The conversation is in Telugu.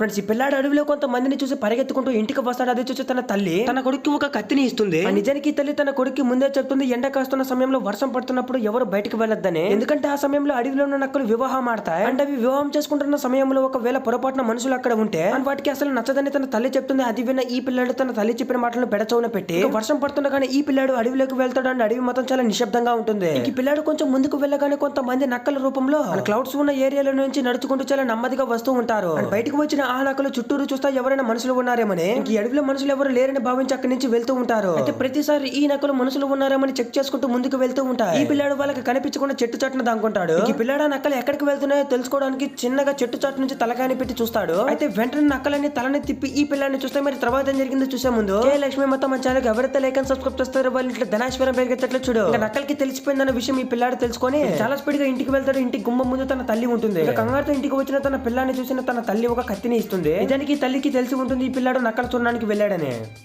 ఫ్రెండ్స్ ఈ పిల్లాడు అడవిలో కొంతమందిని చూసి పరిగెత్తుకుంటూ ఇంటికి వస్తాడు. అది చూసి తన తల్లి తన కొడుకు ఒక కత్తిని ఇస్తుంది. నిజానికి తల్లి తన కొడుకు ముందే చెప్తుంది ఎండ కాస్తున్న సమయంలో వర్షం పడుతున్నప్పుడు ఎవరు బయటకు వెళ్ళొద్దని. ఎందుకంటే ఆ సమయంలో అడవిలో ఉన్న నక్కలు వివాహం ఆడతాయి. అండ్ అవి వివాహం చేసుకుంటున్న సమయంలో ఒకవేళ పొరపాటున మనుషులు అక్కడ ఉంటే అండ్ వాటికి అసలు నచ్చదని తన తల్లి చెప్తుంది. అది విన్న ఈ పిల్లాడు తన తల్లి చెప్పిన మాటలను పెడచవున పెట్టి వర్షం పడుతుండగానే ఈ పిల్లాడు అడవిలోకి వెళ్తాడు అండ్ అడవి మొత్తం చాలా నిశ్శబ్దంగా ఉంటుంది. ఈ పిల్లాడు కొంచెం ముందుకు వెళ్ళగానే కొంతమంది నక్కల రూపంలో క్లౌడ్స్ ఉన్న ఏరియాల నుంచి నడుచుకుంటూ చాలా నెమ్మదిగా వస్తూ ఉంటారు. బయటకు వచ్చిన ఆ నక్కలు చుట్టూరు చూస్తా ఎవరైనా మనుషులు ఉన్నారేమని? ఈ అడవిలో మనుషులు ఎవరు లేరని భావించి అక్కడి నుంచి వెళ్తూ ఉంటారు. అయితే ప్రతిసారి ఈ నక్కలు మనుషులు ఉన్నారేమని చెక్ చేసుకుంటూ ముందుకు వెళ్తూ ఉంటారు. ఈ పిల్లాడు వాళ్ళకి కనిపించకుండా చెట్టు చాటున దాక్కుంటాడు ఇంక ఈ పిల్లాడు ఆ నక్కలు ఎక్కడికి వెళ్తున్నాయో తెలుసుకోవడానికి చిన్నగా చెట్టు చాటు నుంచి తలకాయని పెట్టి చూస్తాడు. అయితే వెంటనే నక్కలని తలని తిప్పి ఈ పిల్లాడిని చూస్తే మరి తర్వాత ఏం జరిగిందో చూసే ముందు ఏ లక్ష్మి మొత్తం మన ఛానల్ ఎవరైతే లైక్ అండ్ సబ్స్క్రైబ్ చేస్తారో వాళ్ళ ఇంట్లో ధనాశ్వరం పెరిగేటట్లు చూడు. నక్కలకి తెలిసిపోయిందన్న విషయం ఈ పిల్లాడు తెలుసుకొని చాలా స్పీడ్గా ఇంటికి వెళ్తాడు. ఇంటి గుమ్మం ముందు తన తల్లి ఉంటుంది. కంగారుతో ఇంటికి వచ్చిన తన పిల్లాన్ని చూసిన తన తల్లి ఒక కత్తిని ఇస్తుంది నిజానికి తల్లికి తెలిసి ఉంటుంది ఈ పిల్లాడు నక్కల చూడడానికి వెళ్ళాడని.